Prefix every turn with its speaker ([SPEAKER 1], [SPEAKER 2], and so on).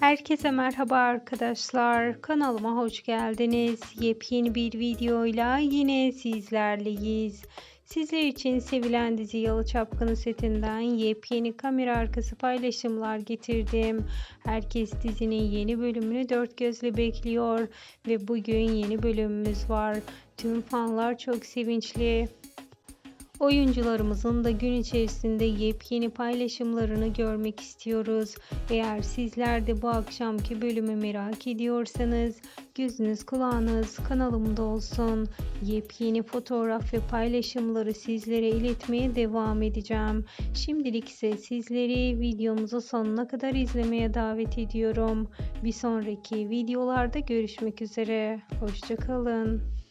[SPEAKER 1] Herkese merhaba arkadaşlar. Kanalıma hoş geldiniz. Yepyeni bir videoyla yine sizlerleyiz. Sizler için sevilen dizi Yalı Çapkını setinden yepyeni kamera arkası paylaşımlar getirdim. Herkes dizinin yeni bölümünü dört gözle bekliyor ve bugün yeni bölümümüz var. Tüm fanlar çok sevinçli. Oyuncularımızın da gün içerisinde yepyeni paylaşımlarını görmek istiyoruz. Eğer sizler de bu akşamki bölümü merak ediyorsanız gözünüz kulağınız kanalımda olsun. Yepyeni fotoğraf ve paylaşımları sizlere iletmeye devam edeceğim. Şimdilik ise sizleri videomuzu sonuna kadar izlemeye davet ediyorum. Bir sonraki videolarda görüşmek üzere. Hoşçakalın.